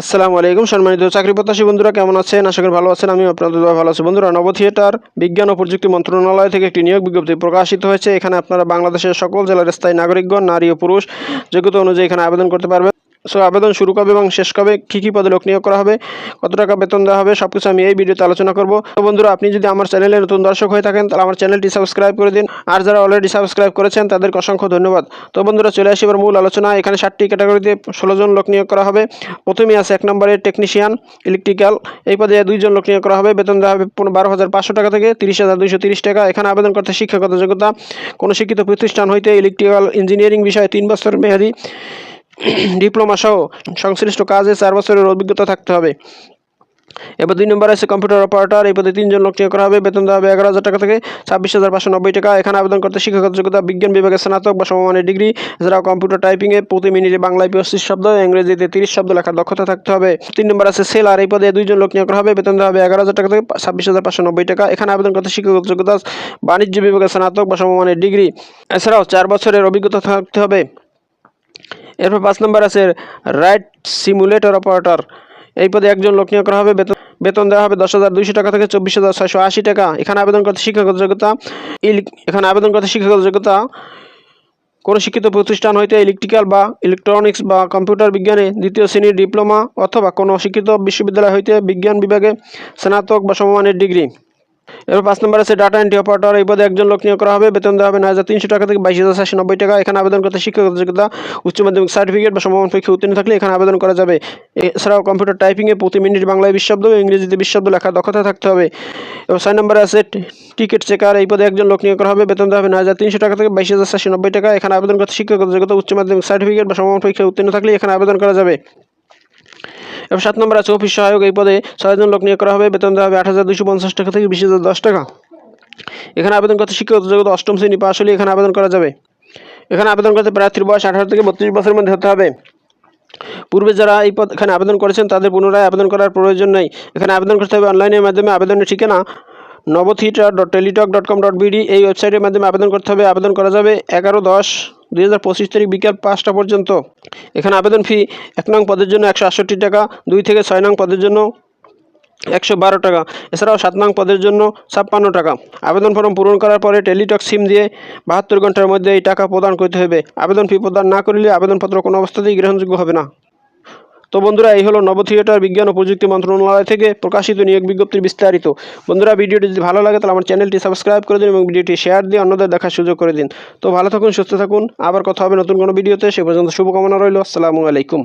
আসসালামু আলাইকুম সম্মানিত চাকরি প্রত্যাশী বন্ধুরা, কেমন আছেন? আশা করি ভালো আছেন। আমি আপনাদের ভালো আছি। বন্ধুরা, নব থিয়েটার, বিজ্ঞান ও প্রযুক্তি মন্ত্রণালয় থেকে একটি নিয়োগ বিজ্ঞপ্তি প্রকাশিত হয়েছে। এখানে আপনারা বাংলাদেশের সকল জেলার স্থায়ী নাগরিকগণ, নারী ও পুরুষ যোগ্যতা অনুযায়ী এখানে আবেদন করতে পারবেন। সো আবেদন শুরু কবে এবং শেষ কবে, কী কী পদে লোক নিয়োগ করা হবে, কত টাকা বেতন দেওয়া হবে সব কিছু আমি এই ভিডিওতে আলোচনা করব। তো বন্ধুরা, আপনি যদি আমার চ্যানেলে নতুন দর্শক হয়ে থাকেন, তাহলে আমার চ্যানেলটি সাবস্ক্রাইব করে দিন। আর যারা অলরেডি সাবস্ক্রাইব করেছেন, তাদেরকে অসংখ্য ধন্যবাদ। তো বন্ধুরা, চলে আসি এবার মূল আলোচনা। এখানে ষাটটি ক্যাটাগরিতে ষোলো জন লোক নিয়োগ করা হবে। প্রথমেই আছে এক নম্বরে টেকনিশিয়ান ইলেকট্রিক্যাল এই পদে দুইজন লোক নিয়োগ করা হবে। বেতন দেওয়া হবে বারো হাজার পাঁচশো টাকা থেকে তিরিশ হাজার দুইশো তিরিশ টাকা। এখানে আবেদন করতে শিক্ষাগত যোগ্যতা। কোনো শিক্ষিত প্রতিষ্ঠান হইতে ইলেকট্রিক্যাল ইঞ্জিনিয়ারিং বিষয়ে তিন বছর মেয়াদি। ডিপ্লোমা সহ সংশ্লিষ্ট কাজে চার বছরের অভিজ্ঞতা থাকতে হবে। এবার দুই নম্বর আছে কম্পিউটার অপারেটর। এই পদে তিনজন লোক নিয়োগ করা হবে। বেতন দেওয়া হবে এগারো হাজার টাকা থেকে ছাব্বিশ হাজার পাঁচশো নব্বই টাকা। এখানে আবেদন করতে শিক্ষাগত যোগ্যতা বিজ্ঞান বিভাগে স্নাতক বা সমমানের ডিগ্রি, এছাড়াও কম্পিউটার টাইপিংয়ে প্রতি মিনিটে বাংলায় পঁচিশ শব্দ, ইংরেজিতে তিরিশ শব্দ লেখার দক্ষতা থাকতে হবে। তিন নম্বর আছে সেলার। এই পদে দুইজন লোক নিয়োগ করা হবে। বেতন দেওয়া হবে এগারো হাজার টাকা থেকে ছাব্বিশ হাজার পাঁচশো নব্বই টাকা। এখানে আবেদন করতে শিক্ষাগত যোগ্যতা বাণিজ্য বিভাগে স্নাতক বা সমমানের ডিগ্রি, এছাড়াও চার বছরের অভিজ্ঞতা থাকতে হবে। এরপর পাঁচ নম্বর আছে রাইট সিমুলেটর অপারেটর। এই পদে একজন লোক নিয়োগ করা হবে। বেতন বেতন দেওয়া হবে দশ হাজার দুইশো টাকা থেকে চব্বিশ হাজার ছয়শো আশি টাকা। এখানে আবেদন করতে শিক্ষাগত যোগ্যতা, ইল- এখানে আবেদন করতে শিক্ষাগত যোগ্যতা, কোনো শিক্ষিত প্রতিষ্ঠান হইতে ইলেকট্রিক্যাল বা ইলেকট্রনিক্স বা কম্পিউটার বিজ্ঞানে দ্বিতীয় শ্রেণির ডিপ্লোমা অথবা কোনো শিক্ষিত বিশ্ববিদ্যালয় হইতে বিজ্ঞান বিভাগে স্নাতক বা সমমানের ডিগ্রি। এবার পাঁচ নম্বর আছে ডাটা এন্ট্রি অপারেটর এই পদে একজন লোক নিয়োগ করা হবে। বেতন দেওয়া হবে নয় হাজার তিনশো টাকা থেকে বাইশ হাজার চারশো নব্বই টাকা। এখানে আবেদন করতে শিক্ষাগত যোগ্যতা উচ্চ মাধ্যমিক সার্টিফিকেট বা সমমান পরীক্ষা উত্তীর্ণ থাকলে এখানে আবেদন করা যাবে। এছাড়াও কম্পিউটার টাইপিংয়ে প্রতি মিনিট বাংলায় বিশ শব্দ ও ইংরেজিতে বিশ লেখা দক্ষতা থাকতে হবে। এবং ছয় নম্বরে আছে টিকিট চেকার এই পদে একজন লোক নিয়োগ করা হবে। বেতন দেওয়া হবে নয় হাজার তিনশো টাকা থেকে বাইশ হাজার চারশো নব্বই টাকা। এখানে আবেদন করতে শিক্ষাগত যোগ্যতা উচ্চ মাধ্যমিক সার্টিফিকেট বা সমমান পরীক্ষা উত্তীর্ণ থাকলে এখানে আবেদন করা যাবে। এবং সাত নম্বর আছে অফিস সহায়ক, এই পদে ছয়জন লোক নিয়োগ করা হবে। বেতন দেওয়া হবে আট হাজার দুশো পঞ্চাশ টাকা থেকে বিশ হাজার দশ টাকা। এখানে আবেদন করতে শিক্ষাগত যোগ্যতা অষ্টম শ্রেণি পাশ হলে এখানে আবেদন করা যাবে। এখানে আবেদন করতে প্রার্থীর বয়স আঠারো থেকে বত্রিশ বছরের মধ্যে হতে হবে। পূর্বে যারা এই পদ এখানে আবেদন করেছেন, তাদের পুনরায় আবেদন করার প্রয়োজন নেই। এখানে আবেদন করতে হবে অনলাইনের মাধ্যমে। আবেদনের ঠিকানা নবথিয়েটার dot teletalk dot com dot BD. এই ওয়েবসাইটের মাধ্যমে আবেদন করতে হবে। আবেদন করা যাবে এগারো দশ দুই হাজার পঁচিশ তারিখ বিকেল পাঁচটা পর্যন্ত। এখানে আবেদন ফি এক নং পদের জন্য একশো আটষট্টি টাকা, দুই থেকে ছয় নং পদের জন্য একশো বারো টাকা। এছাড়াও সাত নং পদের জন্য ছাপ্পান্ন টাকা। আবেদন ফর্ম পূরণ করার পরে টেলিটক সিম দিয়ে বাহাত্তর ঘণ্টার মধ্যে এই টাকা প্রদান করতে হবে। আবেদন ফি প্রদান না করলে আবেদনপত্র কোনো অবস্থাতেই গ্রহণযোগ্য হবে না। তো বন্ধুরা, এই হলো নব থিয়েটার বিজ্ঞান ও প্রযুক্তি মন্ত্রণালয় থেকে প্রকাশিত নিয়োগ বিজ্ঞপ্তির বিস্তারিত। বন্ধুরা, ভিডিওটি যদি ভালো লাগে, তাহলে আমার চ্যানেলটি সাবস্ক্রাইব করে দিন এবং ভিডিওটি শেয়ার দিয়ে অন্যদের দেখার সুযোগ করে দিন। তো ভালো থাকুন, সুস্থ থাকুন, আবার কথা হবে নতুন কোনো ভিডিওতে সে পর্যন্ত শুভকামনা রইল। আসসালামু আলাইকুম।